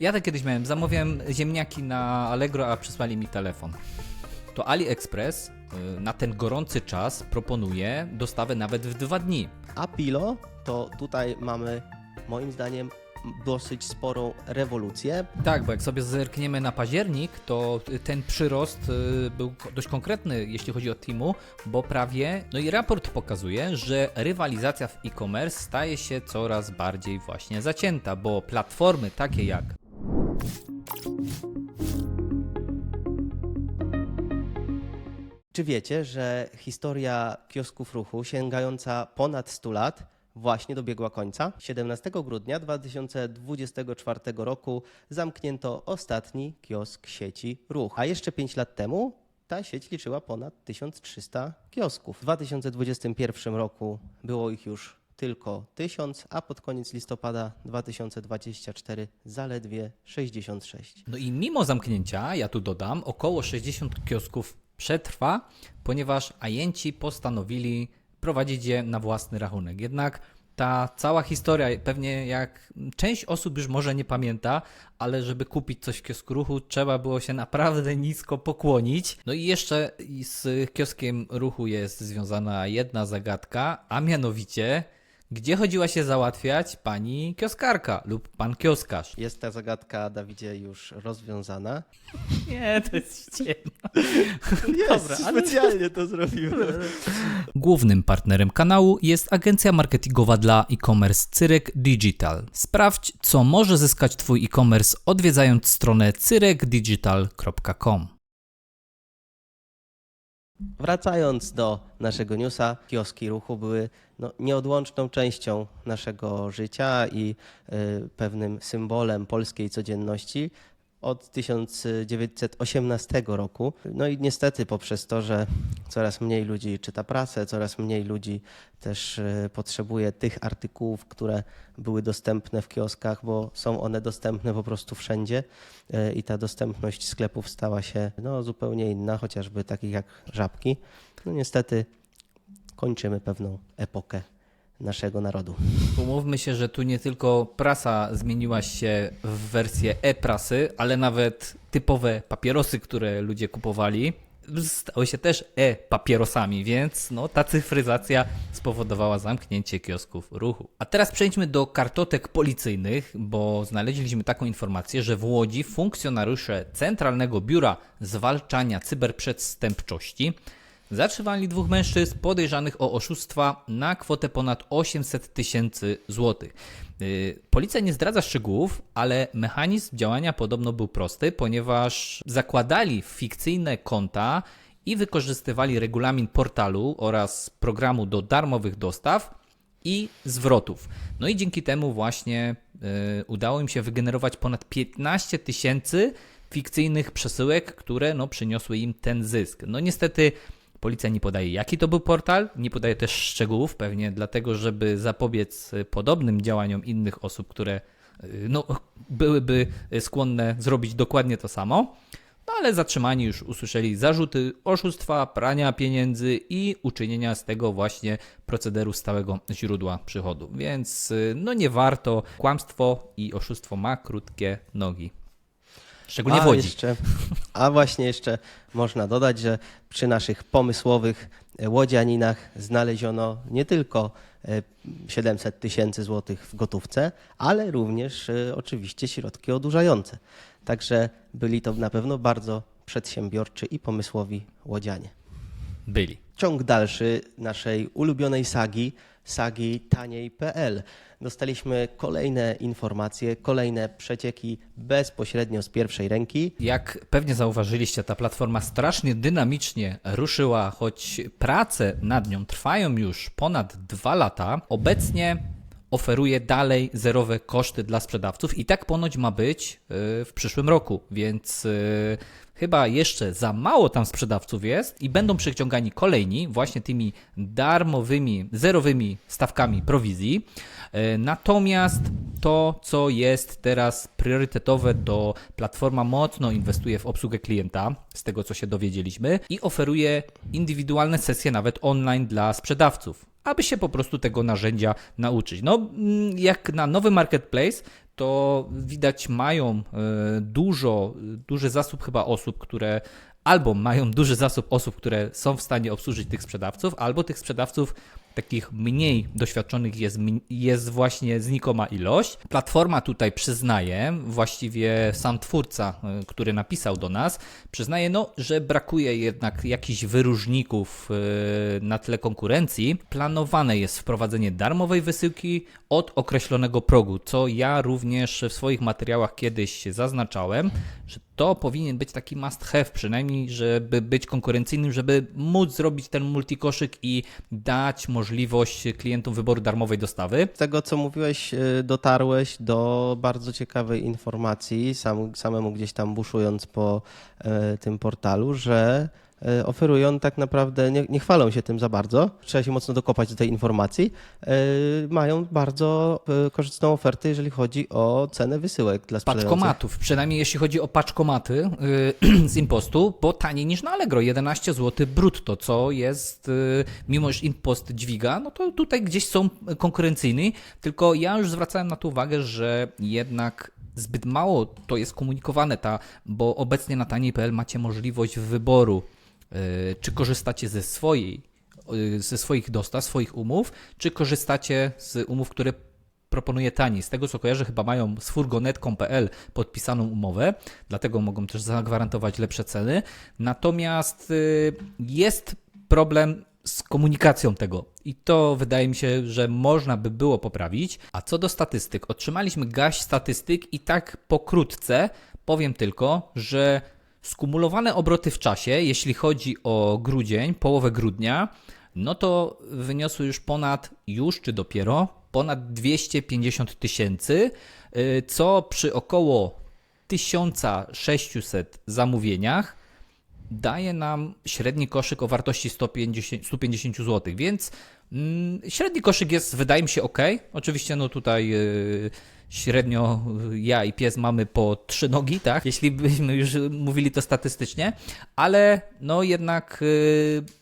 Ja tak kiedyś miałem, zamawiałem ziemniaki na Allegro, a przysłali mi telefon. To AliExpress y, na ten gorący czas proponuje dostawę nawet w dwa dni. A Pilo, to tutaj mamy moim zdaniem dosyć sporą rewolucję. Tak, bo jak sobie zerkniemy na październik, to ten przyrost y, był dość konkretny, jeśli chodzi o Timu, bo prawie, no i raport pokazuje, że rywalizacja w e-commerce staje się coraz bardziej właśnie zacięta, bo platformy takie jak Czy wiecie, że historia kiosków ruchu sięgająca ponad 100 lat właśnie dobiegła końca? 17 grudnia 2024 roku zamknięto ostatni kiosk sieci Ruch, a jeszcze 5 lat temu ta sieć liczyła ponad 1300 kiosków. W 2021 roku było ich już tylko 1000, a pod koniec listopada 2024 zaledwie 66. No i mimo zamknięcia, ja tu dodam, około 60 kiosków przetrwa, ponieważ ajenci postanowili prowadzić je na własny rachunek. Jednak ta cała historia, pewnie jak część osób już może nie pamięta, ale żeby kupić coś w kiosku ruchu, trzeba było się naprawdę nisko pokłonić. No i jeszcze z kioskiem ruchu jest związana jedna zagadka, a mianowicie, gdzie chodziła się załatwiać pani kioskarka lub pan kioskarz. Jest ta zagadka, Dawidzie, już rozwiązana. Nie, to jest ściema. Dobra, ale specjalnie to zrobiłem. Głównym partnerem kanału jest agencja marketingowa dla e-commerce Cyrek Digital. Sprawdź, co może zyskać Twój e-commerce odwiedzając stronę cyrekdigital.com. Wracając do naszego newsa, kioski ruchu były no, nieodłączną częścią naszego życia i y, pewnym symbolem polskiej codzienności od 1918 roku. No i niestety poprzez to, że coraz mniej ludzi czyta prasę, coraz mniej ludzi też y, potrzebuje tych artykułów, które były dostępne w kioskach, bo są one dostępne po prostu wszędzie y, i ta dostępność sklepów stała się no, zupełnie inna, chociażby takich jak żabki. No niestety kończymy pewną epokę naszego narodu. Umówmy się, że tu nie tylko prasa zmieniła się w wersję e-prasy, ale nawet typowe papierosy, które ludzie kupowali, stały się też e-papierosami, więc no, ta cyfryzacja spowodowała zamknięcie kiosków ruchu. A teraz przejdźmy do kartotek policyjnych, bo znaleźliśmy taką informację, że w Łodzi funkcjonariusze Centralnego Biura Zwalczania Cyberprzestępczości Zatrzymali dwóch mężczyzn podejrzanych o oszustwa na kwotę ponad 800 tysięcy złotych. Yy, Policja nie zdradza szczegółów, ale mechanizm działania podobno był prosty, ponieważ zakładali fikcyjne konta i wykorzystywali regulamin portalu oraz programu do darmowych dostaw i zwrotów. No i dzięki temu właśnie y, udało im się wygenerować ponad 15 tysięcy fikcyjnych przesyłek, które no, przyniosły im ten zysk. No niestety policja nie podaje jaki to był portal, nie podaje też szczegółów, pewnie dlatego, żeby zapobiec y, podobnym działaniom innych osób, które y, no, byłyby skłonne zrobić dokładnie to samo. No ale zatrzymani już usłyszeli zarzuty oszustwa, prania pieniędzy i uczynienia z tego właśnie procederu stałego źródła przychodu. Więc y, no nie warto. Kłamstwo i oszustwo ma krótkie nogi. Szczególnie a w Łodzi. Jeszcze, a właśnie jeszcze można dodać, że przy naszych pomysłowych e, łodzianinach znaleziono nie tylko e, 700 tysięcy złotych w gotówce, ale również e, oczywiście środki odurzające. Także byli to na pewno bardzo przedsiębiorczy i pomysłowi łodzianie. Byli. Ciąg dalszy naszej ulubionej sagi, sagi taniej.pl. Dostaliśmy kolejne informacje, kolejne przecieki bezpośrednio z pierwszej ręki. Jak pewnie zauważyliście, ta platforma strasznie dynamicznie ruszyła, choć prace nad nią trwają już ponad dwa lata. Obecnie oferuje dalej zerowe koszty dla sprzedawców i tak ponoć ma być yy, w przyszłym roku, więc yy, chyba jeszcze za mało tam sprzedawców jest i będą przyciągani kolejni właśnie tymi darmowymi, zerowymi stawkami prowizji. Yy, Natomiast to, co jest teraz priorytetowe, to platforma mocno inwestuje w obsługę klienta, z tego co się dowiedzieliśmy, i oferuje indywidualne sesje nawet online dla sprzedawców, aby się po prostu tego narzędzia nauczyć. No, mm, jak na nowy marketplace, to widać mają e, dużo, duży zasób chyba osób, które albo mają duży zasób osób, które są w stanie obsłużyć tych sprzedawców, albo tych sprzedawców takich mniej doświadczonych jest, jest właśnie znikoma ilość. Platforma tutaj przyznaje, właściwie sam twórca, y, który napisał do nas, przyznaje, no, że brakuje jednak jakichś wyróżników y, na tle konkurencji. Planowane jest wprowadzenie darmowej wysyłki od określonego progu, co ja również w swoich materiałach kiedyś zaznaczałem, że to powinien być taki must have, przynajmniej, żeby być konkurencyjnym, żeby móc zrobić ten multikoszyk i dać możliwość klientom wyboru darmowej dostawy. Z tego, co mówiłeś, y, dotarłeś do bardzo ciekawej informacji, sam, samemu gdzieś tam buszując po e, tym portalu, że oferują tak naprawdę, nie, nie chwalą się tym za bardzo, trzeba się mocno dokopać do tej informacji, e, mają bardzo e, korzystną ofertę, jeżeli chodzi o cenę wysyłek dla sprzedających. Paczkomatów, przynajmniej jeśli chodzi o paczkomaty z impostu, bo taniej niż na Allegro, 11 zł brutto, co jest, mimo że impost dźwiga, no to tutaj gdzieś są konkurencyjni, tylko ja już zwracałem na to uwagę, że jednak zbyt mało to jest komunikowane, ta, bo obecnie na taniej.pl macie możliwość wyboru, czy korzystacie ze swojej yy, ze swoich dostaw, swoich umów, czy korzystacie z umów, które proponuje taniej. Z tego co kojarzę, chyba mają z furgonetką.pl podpisaną umowę, dlatego mogą też zagwarantować lepsze ceny. Natomiast y, jest problem z komunikacją tego i to wydaje mi się, że można by było poprawić. A co do statystyk, otrzymaliśmy gaść statystyk i tak pokrótce powiem tylko, że skumulowane obroty w czasie, jeśli chodzi o grudzień, połowę grudnia, no to wyniosły już ponad, już czy dopiero, ponad 250 tysięcy, y, co przy około 1600 zamówieniach daje nam średni koszyk o wartości 150, 150 zł, więc mm, średni koszyk jest, wydaje mi się, ok. Oczywiście, no tutaj yy, średnio y, ja i pies mamy po trzy nogi, tak? Jeśli byśmy już mówili to statystycznie, ale no jednak,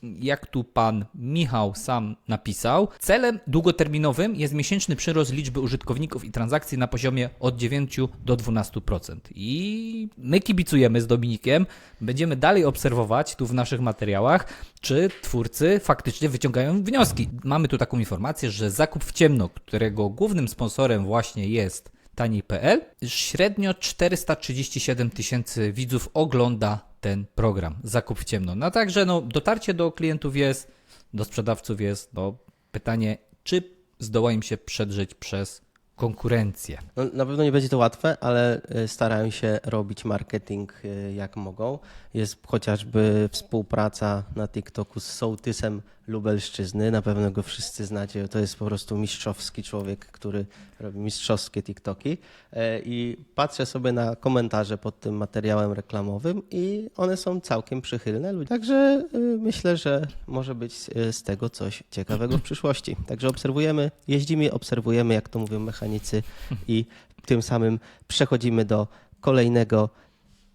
yy, jak tu pan Michał sam napisał, celem długoterminowym jest miesięczny przyrost liczby użytkowników i transakcji na poziomie od 9 do 12%. I my kibicujemy z Dominikiem, będziemy dalej obserwować tu w naszych materiałach, czy twórcy faktycznie wyciągają wnioski. Mamy tu taką informację, że zakup w ciemno, którego głównym sponsorem właśnie jest taniej.pl, średnio 437 tysięcy widzów ogląda ten program Zakup w ciemno. No także no, dotarcie do klientów jest, do sprzedawców jest. No, pytanie, czy zdoła im się przedrzeć przez konkurencję? No, na pewno nie będzie to łatwe, ale y, starają się robić marketing y, jak mogą. Jest chociażby współpraca na TikToku z Sołtysem Lubelszczyzny. Na pewno go wszyscy znacie. To jest po prostu mistrzowski człowiek, który robi mistrzowskie TikToki. E, I patrzę sobie na komentarze pod tym materiałem reklamowym i one są całkiem przychylne. Także y, myślę, że może być y, z tego coś ciekawego w przyszłości. Także obserwujemy, jeździmy, obserwujemy, jak to mówią mechanicy i tym samym przechodzimy do kolejnego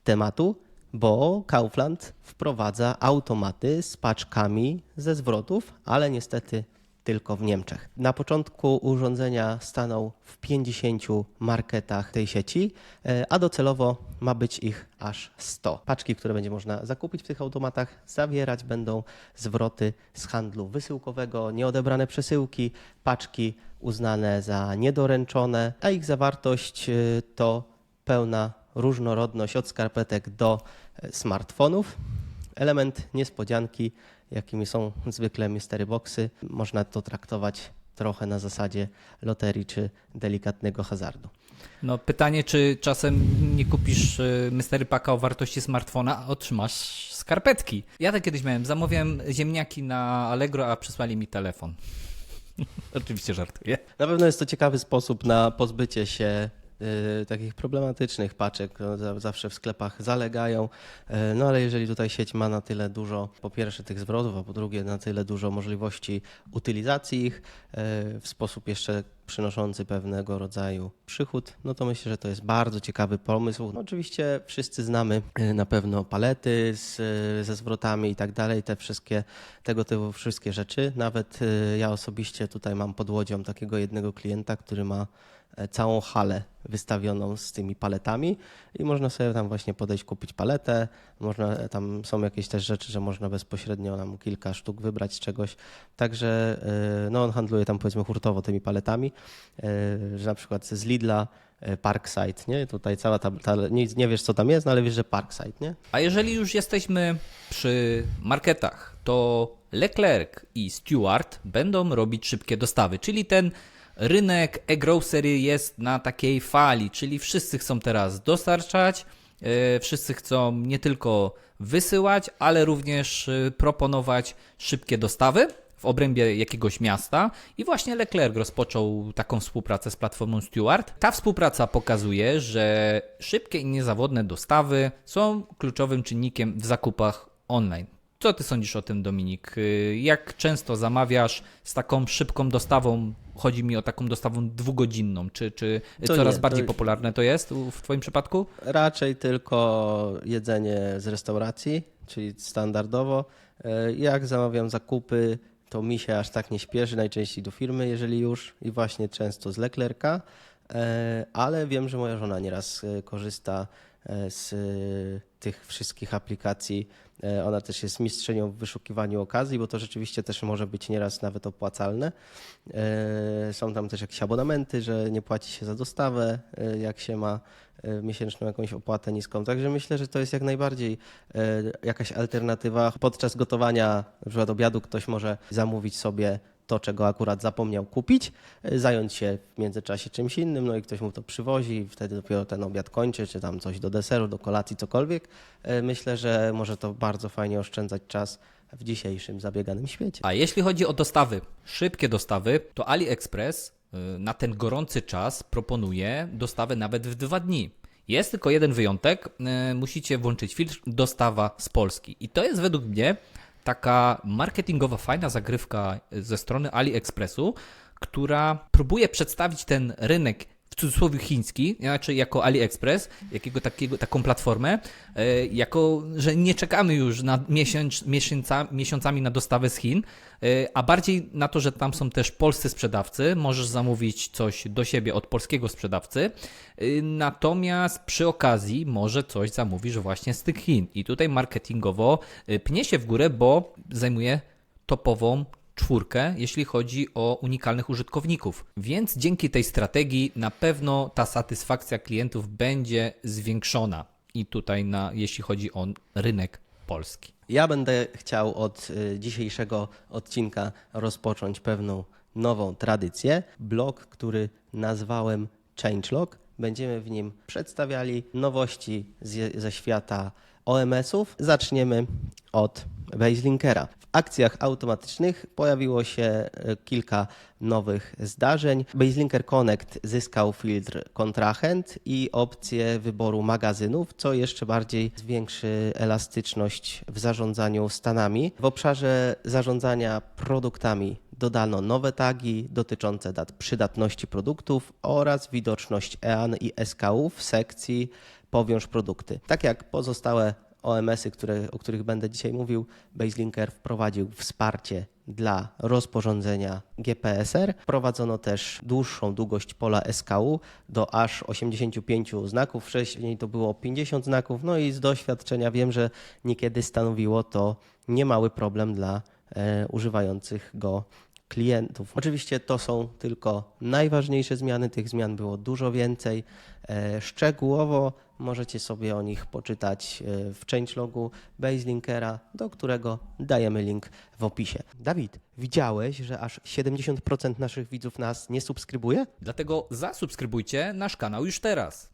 tematu, bo Kaufland wprowadza automaty z paczkami ze zwrotów, ale niestety tylko w Niemczech. Na początku urządzenia stanął w 50 marketach tej sieci, e, a docelowo ma być ich aż 100. Paczki, które będzie można zakupić w tych automatach, zawierać będą zwroty z handlu wysyłkowego, nieodebrane przesyłki, paczki uznane za niedoręczone, a ich zawartość e, to pełna różnorodność od skarpetek do e, smartfonów. Element niespodzianki, jakimi są zwykle mystery boxy, można to traktować trochę na zasadzie loterii czy delikatnego hazardu. No pytanie, czy czasem nie kupisz y, Mystery Packa o wartości smartfona, a otrzymasz skarpetki. Ja tak kiedyś miałem, zamawiałem ziemniaki na Allegro, a przysłali mi telefon. Oczywiście żartuję. Na pewno jest to ciekawy sposób na pozbycie się takich problematycznych paczek. No, za- zawsze w sklepach zalegają. Y, no ale jeżeli tutaj sieć ma na tyle dużo, po pierwsze tych zwrotów, a po drugie na tyle dużo możliwości utylizacji ich y, w sposób jeszcze przynoszący pewnego rodzaju przychód, no to myślę, że to jest bardzo ciekawy pomysł. No, oczywiście wszyscy znamy y, na pewno palety z, y, ze zwrotami i tak dalej, te wszystkie, tego typu wszystkie rzeczy. Nawet y, ja osobiście tutaj mam pod łodzią takiego jednego klienta, który ma całą halę wystawioną z tymi paletami i można sobie tam właśnie podejść, kupić paletę. Można, e, tam są jakieś też rzeczy, że można bezpośrednio nam kilka sztuk wybrać czegoś. Także e, no on handluje tam powiedzmy hurtowo tymi paletami, e, że na przykład z Lidla e, Parkside, nie? Tutaj cała ta, ta nic nie wiesz co tam jest, no ale wiesz, że Parkside, nie? A jeżeli już jesteśmy przy marketach, to Leclerc i Stewart będą robić szybkie dostawy, czyli ten rynek e-grocery jest na takiej fali, czyli wszyscy chcą teraz dostarczać, e, wszyscy chcą nie tylko wysyłać, ale również e, proponować szybkie dostawy w obrębie jakiegoś miasta i właśnie Leclerc rozpoczął taką współpracę z platformą Stewart. Ta współpraca pokazuje, że szybkie i niezawodne dostawy są kluczowym czynnikiem w zakupach online. Co ty sądzisz o tym, Dominik? Y, Jak często zamawiasz z taką szybką dostawą? Chodzi mi o taką dostawą dwugodzinną. Czy, czy To coraz nie, bardziej to- popularne to jest w Twoim przypadku? Raczej tylko jedzenie z restauracji, czyli standardowo. E, Jak zamawiam zakupy, to mi się aż tak nie śpieszy, najczęściej do firmy, jeżeli już, i właśnie często z Leclerca, E, ale wiem, że moja żona nieraz korzysta z tych wszystkich aplikacji. E, Ona też jest mistrzynią w wyszukiwaniu okazji, bo to rzeczywiście też może być nieraz nawet opłacalne. E, Są tam też jakieś abonamenty, że nie płaci się za dostawę, e, jak się ma miesięczną jakąś opłatę niską. Także myślę, że to jest jak najbardziej jakaś alternatywa. Podczas gotowania na przykład obiadu ktoś może zamówić sobie to, czego akurat zapomniał kupić, e, zająć się w międzyczasie czymś innym, no i ktoś mu to przywozi wtedy dopiero ten obiad kończy, czy tam coś do deseru, do kolacji, cokolwiek. E, Myślę, że może to bardzo fajnie oszczędzać czas w dzisiejszym zabieganym świecie. A jeśli chodzi o dostawy, szybkie dostawy, to AliExpress y, na ten gorący czas proponuje dostawę nawet w dwa dni. Jest tylko jeden wyjątek, y, musicie włączyć filtr dostawa z Polski. I to jest według mnie taka marketingowa, fajna zagrywka ze strony AliExpressu, która próbuje przedstawić ten rynek w cudzysłowie chiński, znaczy jako AliExpress, jakiego takiego, taką platformę, e, jako, że nie czekamy już na miesiąc, miesiąca, miesiącami na dostawę z Chin, e, a bardziej na to, że tam są też polscy sprzedawcy, możesz zamówić coś do siebie od polskiego sprzedawcy, e, natomiast przy okazji może coś zamówisz właśnie z tych Chin. I tutaj marketingowo pnie się w górę, bo zajmuje topową czwórkę, jeśli chodzi o unikalnych użytkowników. Więc dzięki tej strategii na pewno ta satysfakcja klientów będzie zwiększona. I tutaj na, jeśli chodzi o rynek polski. Ja będę chciał od y, dzisiejszego odcinka rozpocząć pewną nową tradycję. Blog, który nazwałem Changelog. Będziemy w nim przedstawiali nowości z, ze świata OMS-ów. Zaczniemy od Baselinkera. Akcjach automatycznych pojawiło się y, kilka nowych zdarzeń. Baselinker Connect zyskał filtr kontrahent i opcję wyboru magazynów, co jeszcze bardziej zwiększy elastyczność w zarządzaniu stanami. W obszarze zarządzania produktami dodano nowe tagi dotyczące dat przydatności produktów oraz widoczność EAN i SKU w sekcji powiąż produkty. Tak jak pozostałe OMS-y, które, o których będę dzisiaj mówił, Baselinker wprowadził wsparcie dla rozporządzenia GPSR. Wprowadzono też dłuższą długość pola SKU do aż 85 znaków. Wcześniej to było 50 znaków. No i z doświadczenia wiem, że niekiedy stanowiło to niemały problem dla e, używających go klientów. Oczywiście to są tylko najważniejsze zmiany, tych zmian było dużo więcej. E, Szczegółowo możecie sobie o nich poczytać e, w changelogu Baselinkera, do którego dajemy link w opisie. Dawid, widziałeś, że aż 70% naszych widzów nas nie subskrybuje? Dlatego zasubskrybujcie nasz kanał już teraz.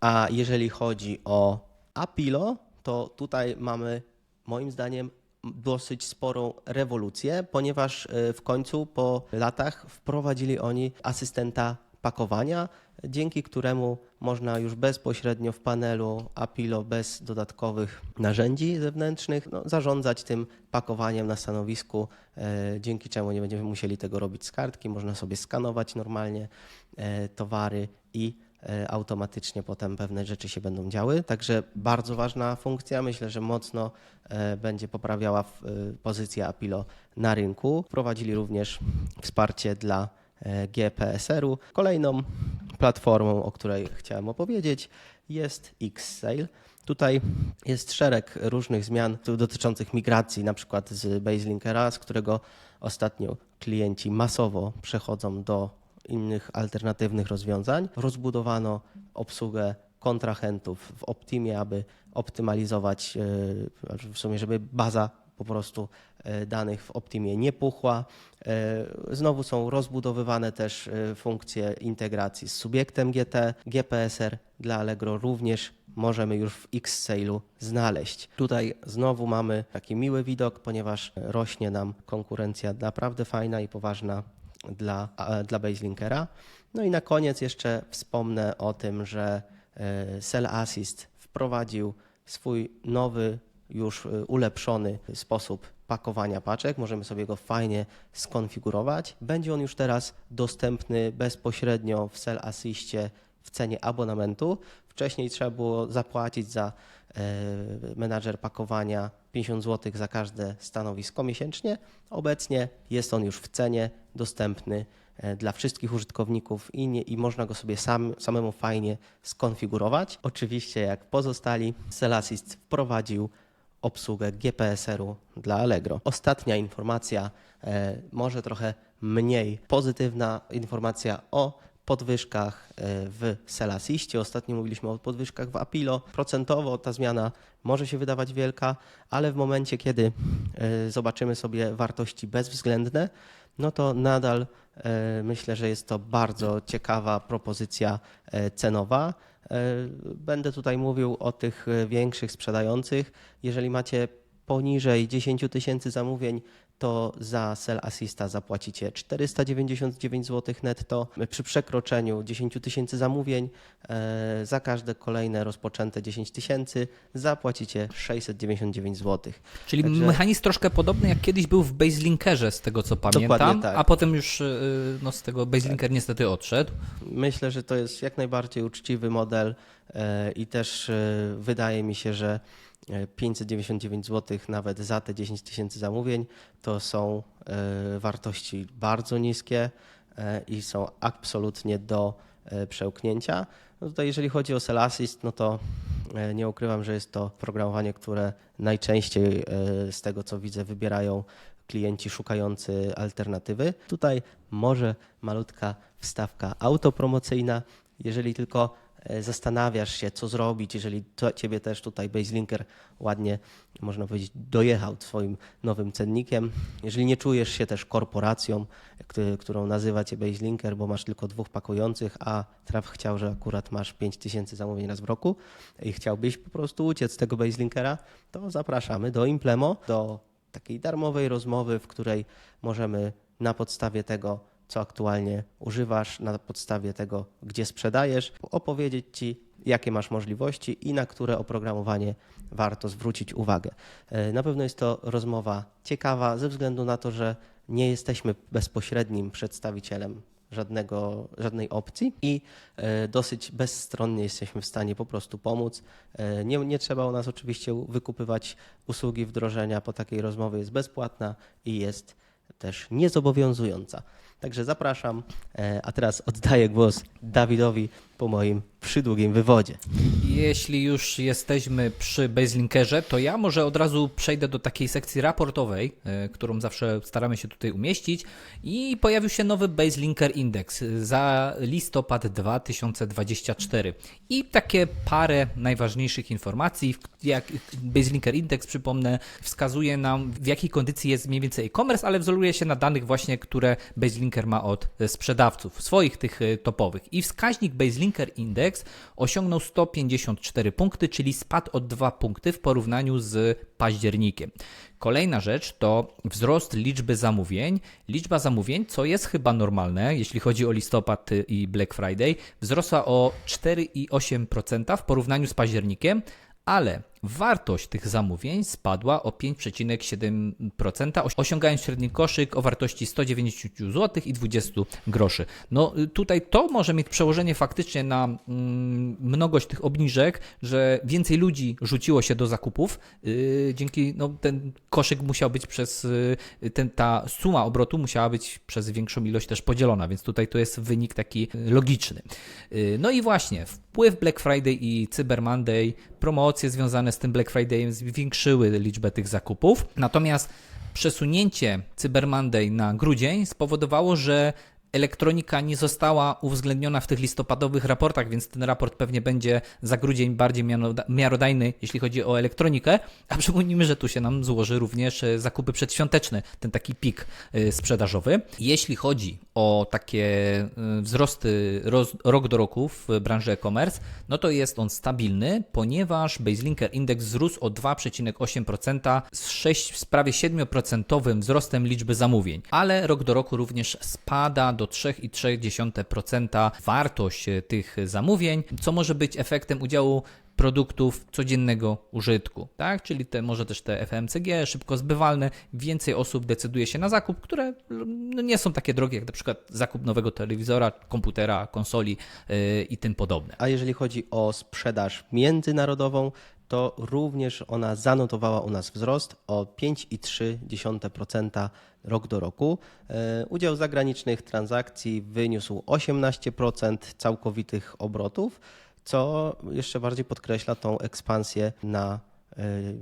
A jeżeli chodzi o Apilo, to tutaj mamy moim zdaniem dosyć sporą rewolucję, ponieważ e, w końcu po latach wprowadzili oni asystenta pakowania, dzięki któremu można już bezpośrednio w panelu Apilo bez dodatkowych narzędzi zewnętrznych no, zarządzać tym pakowaniem na stanowisku, e, dzięki czemu nie będziemy musieli tego robić z kartki, można sobie skanować normalnie e, towary i automatycznie potem pewne rzeczy się będą działy. Także bardzo ważna funkcja. Myślę, że mocno e, będzie poprawiała e, pozycję Apilo na rynku. Wprowadzili również wsparcie dla e, GPSR-u. Kolejną platformą, o której chciałem opowiedzieć, jest X-Sale. Tutaj jest szereg różnych zmian dotyczących migracji, na przykład z Baselinkera, z którego ostatnio klienci masowo przechodzą do innych alternatywnych rozwiązań. Rozbudowano obsługę kontrahentów w Optimie, aby optymalizować, e, w sumie, żeby baza po prostu e, danych w Optimie nie puchła. E, Znowu są rozbudowywane też funkcje integracji z subiektem GT, GPSR dla Allegro również możemy już w X-Sale'u znaleźć. Tutaj znowu mamy taki miły widok, ponieważ rośnie nam konkurencja naprawdę fajna i poważna dla, dla Baselinkera. No i na koniec jeszcze wspomnę o tym, że e, Cell Assist wprowadził swój nowy, już e, ulepszony sposób pakowania paczek. Możemy sobie go fajnie skonfigurować. Będzie on już teraz dostępny bezpośrednio w Cell Assistie w cenie abonamentu. Wcześniej trzeba było zapłacić za e, menadżer pakowania 50 zł za każde stanowisko miesięcznie. Obecnie jest on już w cenie dostępny e, dla wszystkich użytkowników i, nie, i można go sobie sam, samemu fajnie skonfigurować. Oczywiście, jak pozostali, Celassist wprowadził obsługę GPSR-u dla Allegro. Ostatnia informacja, e, może trochę mniej pozytywna informacja o podwyżkach e, w Selasiście. Ostatnio mówiliśmy o podwyżkach w Apilo. Procentowo ta zmiana może się wydawać wielka, ale w momencie, kiedy e, zobaczymy sobie wartości bezwzględne, no to nadal e, myślę, że jest to bardzo ciekawa propozycja cenowa. Będę tutaj mówił o tych większych sprzedających. Jeżeli macie poniżej 10 tysięcy zamówień, to za Cell Assista zapłacicie 499 zł netto. Przy przekroczeniu 10 tysięcy zamówień, e, za każde kolejne rozpoczęte 10 tysięcy zapłacicie 699 zł. Czyli Także- mechanizm troszkę podobny jak kiedyś był w Baselinkerze, z tego co pamiętam, tak. a potem już y, no, z tego Baselinker niestety odszedł. Myślę, że to jest jak najbardziej uczciwy model e, i też e, wydaje mi się, że e, 599 zł nawet za te 10 tysięcy zamówień to są e, wartości bardzo niskie e, i są absolutnie do e, przełknięcia. No tutaj jeżeli chodzi o Cell Assist, no to e, nie ukrywam, że jest to programowanie, które najczęściej e, z tego co widzę wybierają klienci szukający alternatywy. Tutaj może malutka wstawka autopromocyjna, jeżeli tylko e, zastanawiasz się, co zrobić, jeżeli to, ciebie też tutaj Baselinker ładnie, można powiedzieć, dojechał swoim nowym cennikiem, jeżeli nie czujesz się też korporacją, którą nazywa cię Baselinker, bo masz tylko dwóch pakujących, a traf chciał, że akurat masz 5000 zamówień raz w roku i chciałbyś po prostu uciec z tego Baselinkera, to zapraszamy do Implemo, do takiej darmowej rozmowy, w której możemy na podstawie tego, co aktualnie używasz, na podstawie tego, gdzie sprzedajesz, opowiedzieć Ci, jakie masz możliwości i na które oprogramowanie warto zwrócić uwagę. E, Na pewno jest to rozmowa ciekawa, ze względu na to, że nie jesteśmy bezpośrednim przedstawicielem żadnego, żadnej opcji i e, dosyć bezstronnie jesteśmy w stanie po prostu pomóc. E, Nie, nie trzeba u nas oczywiście wykupywać usługi wdrożenia, po takiej rozmowie jest bezpłatna i jest też niezobowiązująca. Także zapraszam, e, a teraz oddaję głos Dawidowi po moim przydługim wywodzie. Jeśli już jesteśmy przy Baselinkerze, to ja może od razu przejdę do takiej sekcji raportowej, e, którą zawsze staramy się tutaj umieścić. I pojawił się nowy Baselinker Index za listopad 2024. I takie parę najważniejszych informacji, jak Baselinker Index, przypomnę, wskazuje nam w jakiej kondycji jest mniej więcej e-commerce, ale wzoruje się na danych właśnie, które Baselinker ma od e, sprzedawców, swoich tych e, topowych. I wskaźnik Baselinker Index osiągnął 154 punkty, czyli spadł o 2 punkty w porównaniu z październikiem. Kolejna rzecz to wzrost liczby zamówień. Liczba zamówień, co jest chyba normalne, jeśli chodzi o listopad i Black Friday, wzrosła o 4,8% w porównaniu z październikiem, ale wartość tych zamówień spadła o 5,7%, osi- osiągając średni koszyk o wartości 190 zł i 20 groszy. No y, tutaj to może mieć przełożenie faktycznie na mm, mnogość tych obniżek, że więcej ludzi rzuciło się do zakupów, yy, dzięki no, ten koszyk musiał być przez, yy, ten, ta suma obrotu musiała być przez większą ilość też podzielona, więc tutaj to jest wynik taki logiczny. No i właśnie, wpływ Black Friday i Cyber Monday, promocje związane z tym Black Fridayem zwiększyły liczbę tych zakupów, natomiast przesunięcie Cyber Monday na grudzień spowodowało, że elektronika nie została uwzględniona w tych listopadowych raportach, więc ten raport pewnie będzie za grudzień bardziej miarodajny, jeśli chodzi o elektronikę, a przypomnijmy, że tu się nam złoży również e, zakupy przedświąteczne, ten taki pik e, sprzedażowy. Jeśli chodzi o takie e, wzrosty rok do roku w branży e-commerce, no to jest on stabilny, ponieważ BaseLinker Index wzrósł o 2,8% z 6, z prawie 7% wzrostem liczby zamówień, ale rok do roku również spada do 3,3% wartość e, tych zamówień, co może być efektem udziału produktów codziennego użytku, tak? Czyli te, może też te FMCG, szybko zbywalne, więcej osób decyduje się na zakup, które no, nie są takie drogie, jak na przykład zakup nowego telewizora, komputera, konsoli yy, i tym podobne. A jeżeli chodzi o sprzedaż międzynarodową, to również ona zanotowała u nas wzrost o 5,3% rok do roku. E, Udział zagranicznych transakcji wyniósł 18% całkowitych obrotów, co jeszcze bardziej podkreśla tą ekspansję na e,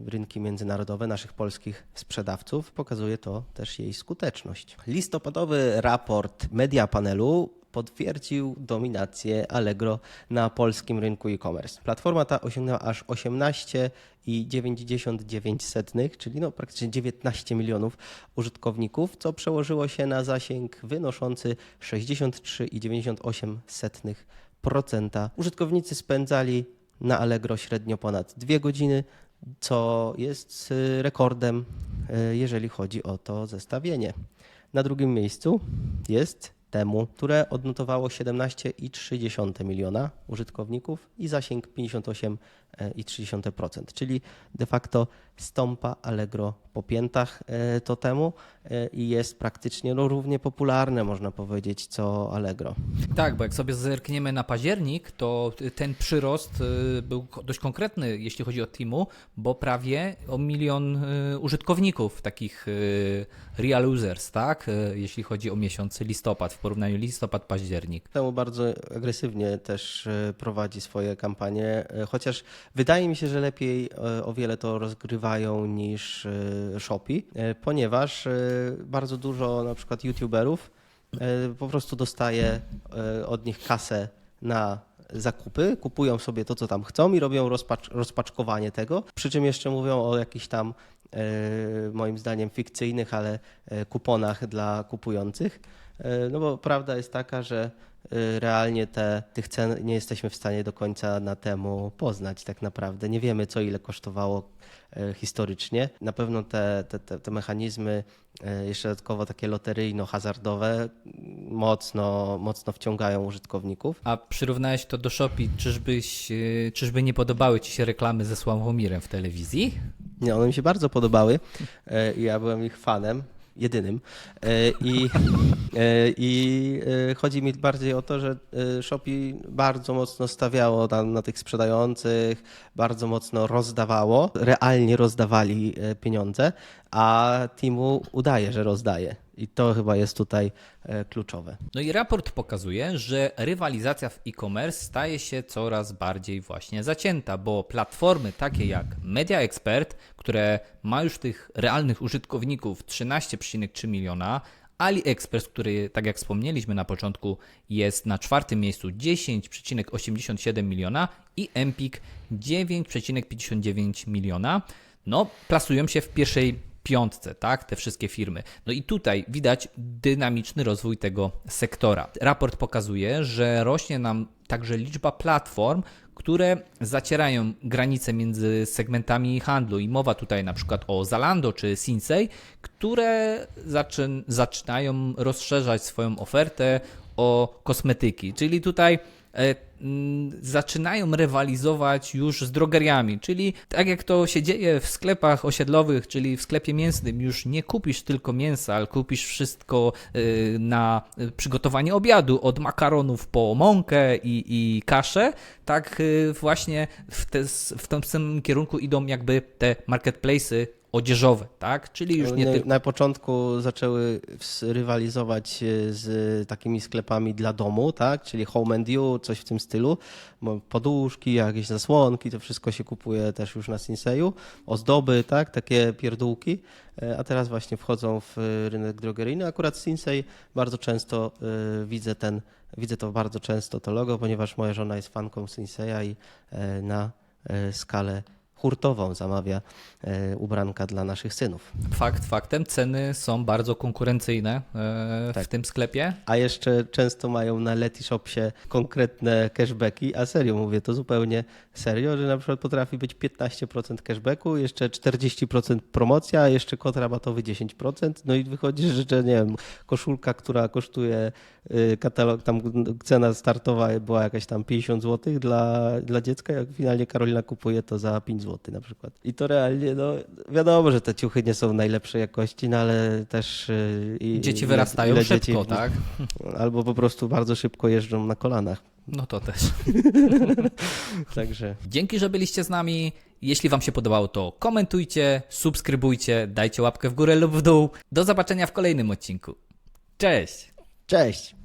rynki międzynarodowe naszych polskich sprzedawców. Pokazuje to też jej skuteczność. Listopadowy raport Media Panelu potwierdził dominację Allegro na polskim rynku e-commerce. Platforma ta osiągnęła aż 18,99, czyli no praktycznie 19 milionów użytkowników, co przełożyło się na zasięg wynoszący 63,98%. Użytkownicy spędzali na Allegro średnio ponad 2 godziny, co jest y, rekordem, y, jeżeli chodzi o to zestawienie. Na drugim miejscu jest Temu, które odnotowało 17,3 miliona użytkowników i zasięg 58,3%, czyli de facto stąpa Allegro po piętach e, to temu e, i jest praktycznie no, równie popularne, można powiedzieć, co Allegro. Tak, bo jak sobie zerkniemy na październik, to ten przyrost y, był dość konkretny, jeśli chodzi o Timu, bo prawie o milion użytkowników, takich real users, tak? Jeśli chodzi o miesiąc listopad, w porównaniu listopad-październik. Temu bardzo agresywnie też e, prowadzi swoje kampanie, e, chociaż wydaje mi się, że lepiej e, o wiele to rozgrywają niż e, Shopee, e, ponieważ bardzo dużo na przykład youtuberów po prostu dostaje od nich kasę na zakupy, kupują sobie to, co tam chcą i robią rozpacz, rozpaczkowanie tego, przy czym jeszcze mówią o jakichś tam moim zdaniem fikcyjnych, ale kuponach dla kupujących. E, No bo prawda jest taka, że e, realnie te, tych cen nie jesteśmy w stanie do końca na temu poznać tak naprawdę. Nie wiemy, co ile kosztowało e, historycznie. Na pewno te, te, te, mechanizmy jeszcze dodatkowo takie loteryjno-hazardowe mocno, mocno wciągają użytkowników. A przyrównałeś to do Shopee, czyżbyś, czyżby nie podobały Ci się reklamy ze Sławomirem w telewizji? Nie, one mi się bardzo podobały i ja byłem ich fanem, jedynym. E, I, e, i e, chodzi mi bardziej o to, że Shopee bardzo mocno stawiało tam na tych sprzedających, bardzo mocno rozdawało, realnie rozdawali pieniądze, a Timu udaje, że rozdaje. I to chyba jest tutaj e, kluczowe. No i raport pokazuje, że rywalizacja w e-commerce staje się coraz bardziej właśnie zacięta, bo platformy takie jak Media Expert, które ma już tych realnych użytkowników 13,3 miliona, AliExpress, który, tak jak wspomnieliśmy na początku, jest na czwartym miejscu 10,87 miliona i Empik 9,59 miliona, no plasują się w pierwszej piątce, tak, te wszystkie firmy. No i tutaj widać dynamiczny rozwój tego sektora. Raport pokazuje, że rośnie nam także liczba platform, które zacierają granice między segmentami handlu i mowa tutaj na przykład o Zalando czy Sinsei, które zaczyn- zaczynają rozszerzać swoją ofertę o kosmetyki. Czyli tutaj zaczynają rywalizować już z drogeriami, czyli tak jak to się dzieje w sklepach osiedlowych, czyli w sklepie mięsnym, już nie kupisz tylko mięsa, ale kupisz wszystko y, na y, przygotowanie obiadu, od makaronów po mąkę i, i kaszę, tak właśnie w, te, w tym samym kierunku idą jakby te marketplace'y odzieżowe, tak? Czyli już nie Na- tylko... Na początku zaczęły rywalizować e, z takimi sklepami dla domu, tak? czyli Home and You, coś w tym stylu. Poduszki, jakieś zasłonki, to wszystko się kupuje też już na Sinseju. Ozdoby, tak? takie pierdółki. E, A teraz właśnie wchodzą w e, rynek drogeryjny. Akurat Sinsei bardzo często widzę ten, widzę to bardzo często to logo, ponieważ moja żona jest fanką Sinseya i na skalę hurtową zamawia e, ubranka dla naszych synów. Fakt faktem, ceny są bardzo konkurencyjne e, w Tak. tym sklepie. A jeszcze często mają na Letishopsie konkretne cashbacki, a serio mówię to zupełnie serio, że na przykład potrafi być 15% cashbacku, jeszcze 40% promocja, jeszcze kod rabatowy 10%, no i wychodzi, że nie wiem, koszulka, która kosztuje katalog, tam cena startowa była jakaś tam 50 zł dla, dla dziecka, jak finalnie Karolina kupuje to za 5 zł na przykład. I to realnie, no wiadomo, że te ciuchy nie są najlepszej jakości, no ale też... y, i- Dzieci ile- wyrastają szybko, dzieci- tak? Albo po prostu bardzo szybko jeżdżą na kolanach. No to też. Także Dzięki, że byliście z nami. Jeśli Wam się podobało, to komentujcie, subskrybujcie, dajcie łapkę w górę lub w dół. Do zobaczenia w kolejnym odcinku. Cześć! cześć!